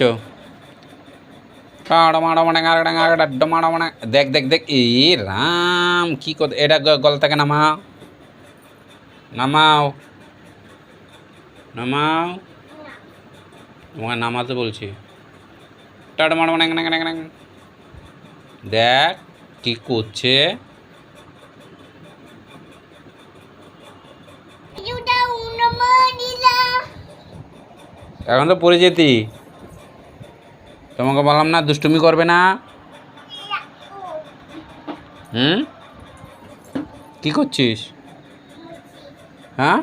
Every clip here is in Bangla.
চো দেখ দেখ দেখ ই রাম কি কর এটা গলা থেকে নামাও নামাও নামাও তোমাকে নামাতে বলছি টাটা মাড় মানে দেখ কি করছে. এখন তো পড়ে যেতি তোমাকে বললাম না, দুষ্টুমি করবে না। হুম? কি করছিস? হ্যাঁ?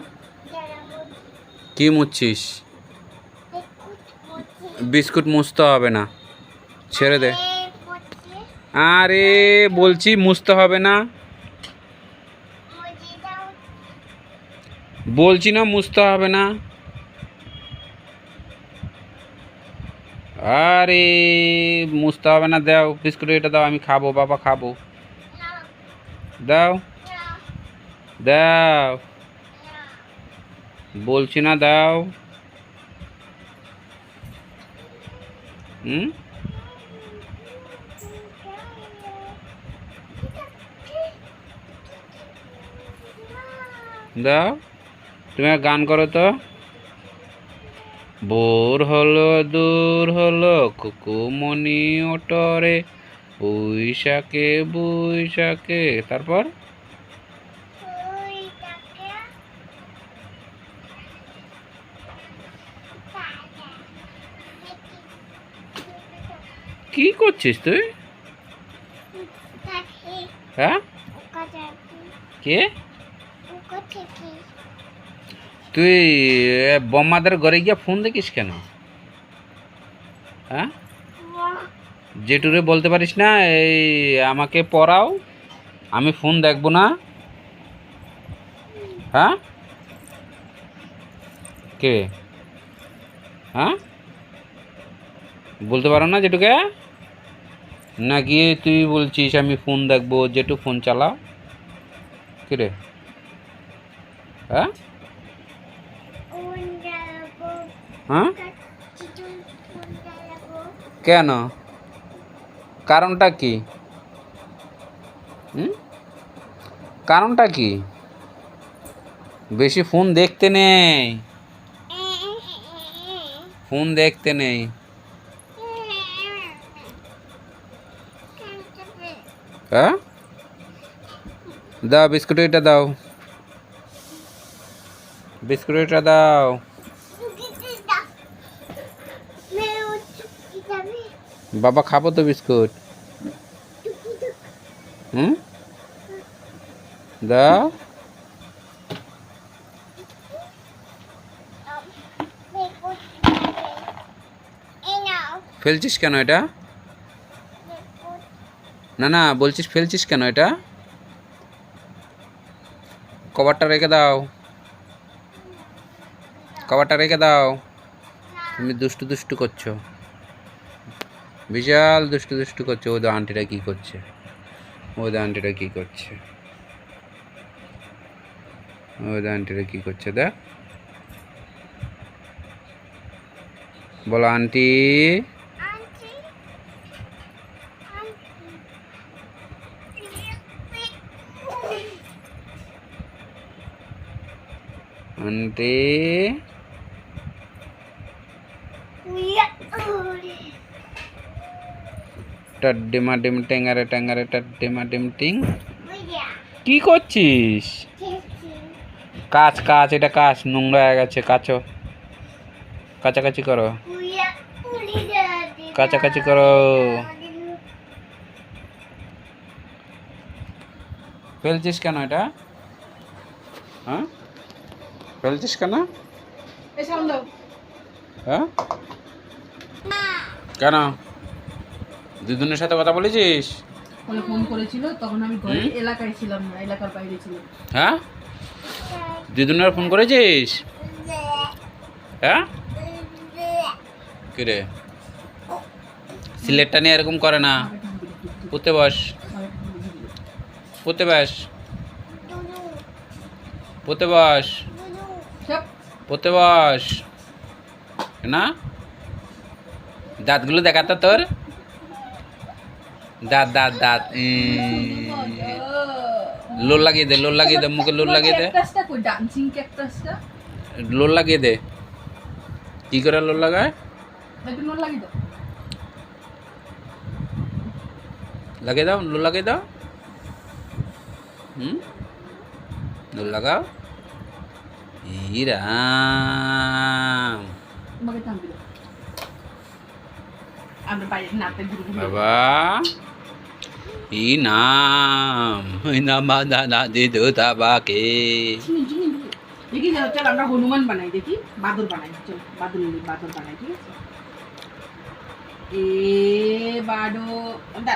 কি মুচ্ছিস? বিস্কুট মুছতে হবে না। ছেড়ে দে। আরে, বলছি মুছতে হবে না। বলছি না মুছতে হবে না। আরে, মুছতে হবে না, দাও, বিস্কুট এটা দাও, আমি খাব, বাবা খাব। দাও দাও। বলছি না, দাও। হুম? দাও, তুমি গান করো তো। বোর হলো দূর হলো কুকুমনি ওটরে। বৈশাখে বৈশাখে তারপর? কি করছিস তুই? হ্যাঁ? কে? তুই বম্মাদের ঘরে গিয়ে ফোন দেখিস কেন? হ্যাঁ? জেঠুরে বলতে পারিস না, এই, আমাকে পড়াও, আমি ফোন দেখব না। হ্যাঁ? কে? হ্যাঁ? বলতে পারো না জেঠুকে? না গিয়ে তুই বলছিস আমি ফোন দেখব, জেঠু ফোন চালাও। কে রে? হ্যাঁ? হ্যাঁ? কেন? কারণটা কি? কারণটা কি? বেশি ফোন দেখতে নেই। ফোন দেখতে নেই। হ্যাঁ? দাও, বিস্কুট এটা দাও। বিস্কুট এটা দাও। বাবা খাব তো বিস্কুট। হুম? দাও ফেলছিস কেন এটা? না না, বলছিস ফেলছিস কেন এটা? কভারটা রেখে দাও। কভারটা রেখে দাও। তুমি দুষ্টু দুষ্টু করছ। বিশাল দুষ্টু দুষ্টু করছে ওদের আন্টিটা কি করছে? ওদের আন্টিটা কি করছে? ওদের আন্টিটা কি করছে দেখ। বলো আন্টি আন্টি টাড্ডিমা ডিম টেঙ্গারে টেঙ্গারে টাড্ডিমা ডিম টিং। কি করছিস? কাজ কাজ এটা কাজ নোংরা হয়ে গেছে কাচো। কাছাকাছি করো। কাছাকাছি করো। ফেলছিস কেন এটা? হ্যাঁ? ফেলছিস কেন? হ্যাঁ? কেন? দিদুনের সাথে কথা বলেছিস? ফোনে ফোন করেছিল তখন আমি ঘরে এলাকায় ছিলাম না এলাকার বাইরে ছিলাম। হ্যাঁ? দিদুনের ফোন করেছিস? হ্যাঁ? কিরে? সিলেটটা নিয়ে এরকম করে না। পড়তে বস। পড়তে বস। পড়তে বস। পড়তে বস। না? দাঁতগুলো দেখাতো তোর। দাঁত দাঁত দাঁত। লোল লাগিয়ে দে লোল লাগিয়ে দে মুখে লোল লাগিয়ে দে। লোল লাগিয়ে দে। কি করে লোল লাগায়? লাগিয়ে দাও। লোল লাগিয়ে দাও। হুম? লোল লাগাও। ইরাম বাবা। ই নাম দাদা দিদু চিনি, চিনি। দেখি চল আমরা হনুমান বানাই দেখি বাদর বানাই চল বাদর বাদর বানাই ঠিক আছে এ বাডো দা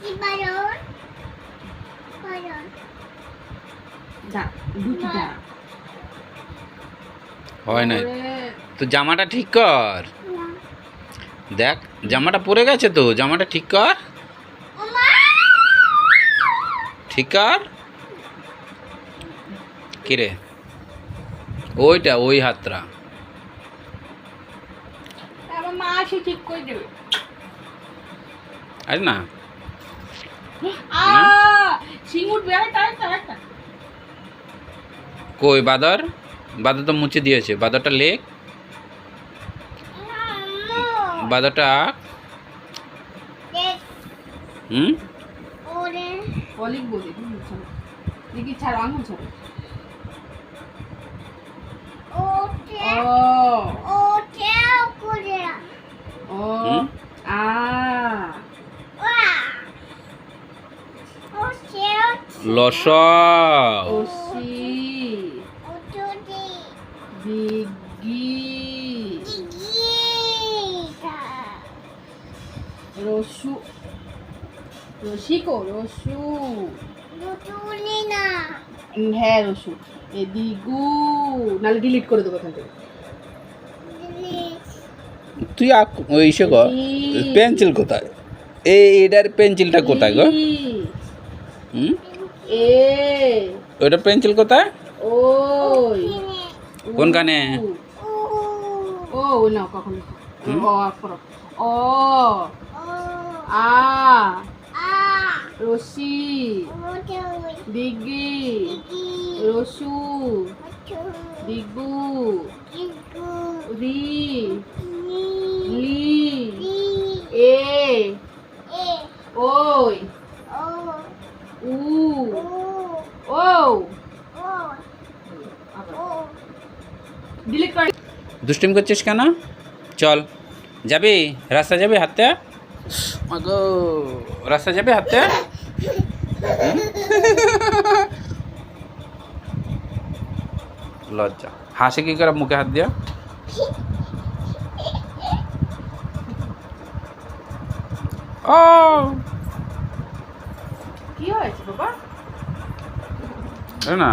কি বারণ বারণ দা দুটি দা হয় না তারপরে তো জামাটা ঠিক কর। দেখ জামাটা পরে গেছে তো জামাটা ঠিক কর। ঠিক কর। কিরে? ওইটা ওই হাতটা। আরে না। কই বাদর? বাদর তো মুছে দিয়েছে। বাদরটা লেখ। দেখ হুম? ওরে। অলিক বলে দেখি ছাড়ো আঙুল ছাড়ো। ওতে ও। ওতে ও। আ। ওয়া। ওতে লস ও সি ওতে দিগি দিগিটা রসু রসিকো রসু। হ্যাঁ রসু। এদিগু। নালে ডিলিট করে দেবো এখান থেকে। তুই আঁক ওই ইসে কর। পেন্সিল কোথায়? এই এটার পেন্সিলটা কোথায় গো? হুম? এ। ওইটা পেন্সিল কোথায়? ওই। কিনে কোনখানে? ও। ও না কখন? ও আ। রসি ওতে দিগি রসু। দিগু রি। লি। লি এ। এ ওই। ও উ। ও। ডিলিট করে। দুষ্টিম করছিস কেন? চল। যাবি? রাস্তা যাবি মাগো। রাস্তা যাবি হাঁটতে হুম? লজ্জা। হাসে কি করে মুখে হাত দিয়া? ও! কি হয়েছে বাবা? না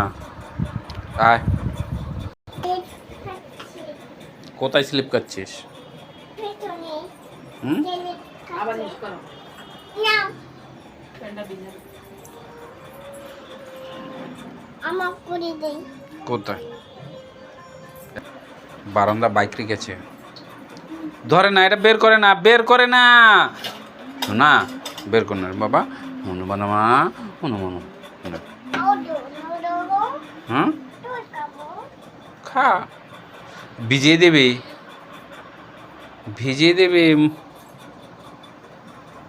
আয়। কোথায় স্লিপ করছিস? পেছনে বারান্দা বাইক রেখেছে। ধরে না, এটা বের করে না, বের করে না। না, বের করে না বাবা। মনে মা, মনে মনে। হ্যাঁ খা। ভিজিয়ে দেবে। ভিজিয়ে দেবে।